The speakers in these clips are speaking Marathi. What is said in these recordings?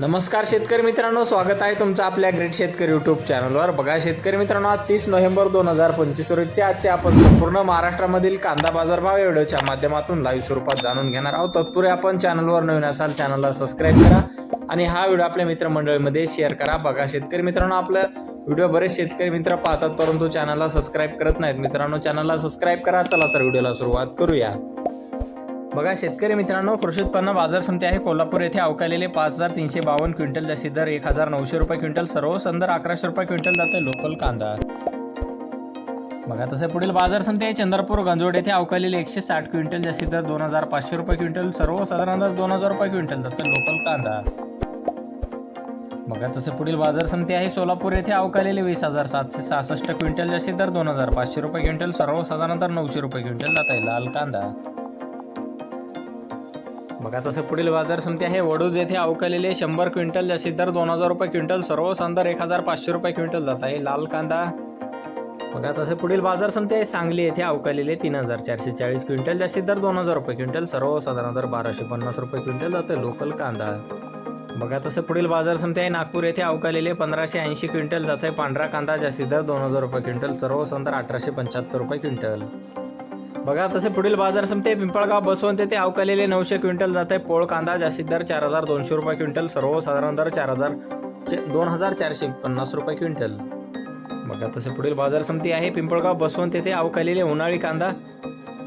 नमस्कार शेतकरी मित्रांनो स्वागत आहे तुमचं आपल्या ग्रेट शेतकरी युट्यूब चॅनलवर बघा शेतकरी मित्रांनो आज तीस नोव्हेंबर दोन हजार पंचवीस रोजचे आजचे आपण संपूर्ण महाराष्ट्रामधील कांदा बाजारभाव या व्हिडिओच्या माध्यमातून लाईव्ह स्वरूपात जाणून घेणार आहोत. तत्पूर्वी आपण चॅनलवर नवीन असाल चॅनलला सबस्क्राईब करा आणि हा व्हिडिओ आपल्या मित्रमंडळीमध्ये शेअर करा. बघा शेतकरी मित्रांनो आपल्या व्हिडिओ बरेच शेतकरी मित्र पाहतात परंतु चॅनलला सबस्क्राईब करत नाहीत. मित्रांनो चॅनलला सबस्क्राईब करा. चला तर व्हिडिओला सुरुवात करूया. बघा शेतकरी मित्रांनो कृषी उत्पन्न बाजार समिती आहे. कोल्हापूर येथे अवकालेले पाच हजार तीनशे बावन्न क्विंटल जास्ती दर एक हजार नऊशे रुपये क्विंटल. सर्व संदर अकराशे रुपये क्विंटल जाते. लोकल कांदा. बघा तसे पुढील बाजार समिती आहे. चंद्रपूर गंजोड येथे अवकालेले एकशे साठ क्विंटल जास्ती दर दोन हजार पाचशे रुपये क्विंटल. सर्व साधारण दोन हजार रुपये क्विंटल जाते. लोकल कांदा. बघा तसे पुढील बाजार समिती आहे. सोलापूर येथे अवकालेले वीस हजार सातशे सहासष्ट क्विंटल जास्ती दर दोन हजार पाचशे रुपये क्विंटल. सर्वसाधारण दर नऊशे रुपये क्विंटल जात. आहे लाल कांदा. बघा तसं पुढील बाजार समिती आहे. वडूज येथे अवकालेले शंभर क्विंटल जास्तीत दर दोन हजार रुपये क्विंटल सर्व सांदर एक हजार पाचशे रुपये क्विंटल जात आहे. लाल कांदा. बघा तसे पुढील बाजार समिती आहे. सांगली येथे अवकालेले तीन हजार चारशे चाळीस क्विंटल जास्तीत दर दोन हजार रुपये क्विंटल सर्व साधारण दर बाराशे पन्नास रुपये क्विंटल जाते लोकल कांदा. बघा तसं पुढील बाजार समिती आहे. नागपूर येथे अवकालेले पंधराशे ऐंशी क्विंटल जात आहे. पांढरा कांदा जास्तीत दर दोन हजार रुपये क्विंटल सर्व संदर अठराशे पंच्याहत्तर रुपये क्विंटल. बघा तसे पुढील बाजार समिती पिंपळगाव बसवंत येथे अवकालेले नऊशे क्विंटल जात आहे पोळ कांदा जास्तीत दर चार हजार दोनशे रुपये क्विंटल. सर्वसाधारण दर चार हजार दोन हजार चारशे पन्नास रुपये क्विंटल. बघा तसे पुढील बाजार समिती आहे. पिंपळगाव बसवंत येथे अवकालेले उन्हाळी कांदा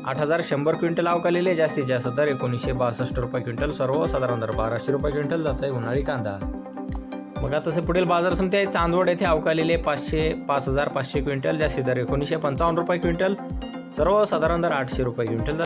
आठ हजार शंभर क्विंटल अवकालेले. जास्तीत जास्त दर एकोणीसशे बासष्ट रुपये क्विंटल. सर्वसाधारण दर बाराशे रुपये क्विंटल जात आहे उन्हाळी कांदा. बघा तसे पुढील बाजार समिती आहे. चांदवड येथे अवकालेले पाचशे पाच हजार पाचशे क्विंटल. जास्ती दर एकोणीसशे पंचावन्न रुपये क्विंटल. सर्वसाधारण दर आठशे रुपये. क्विंटल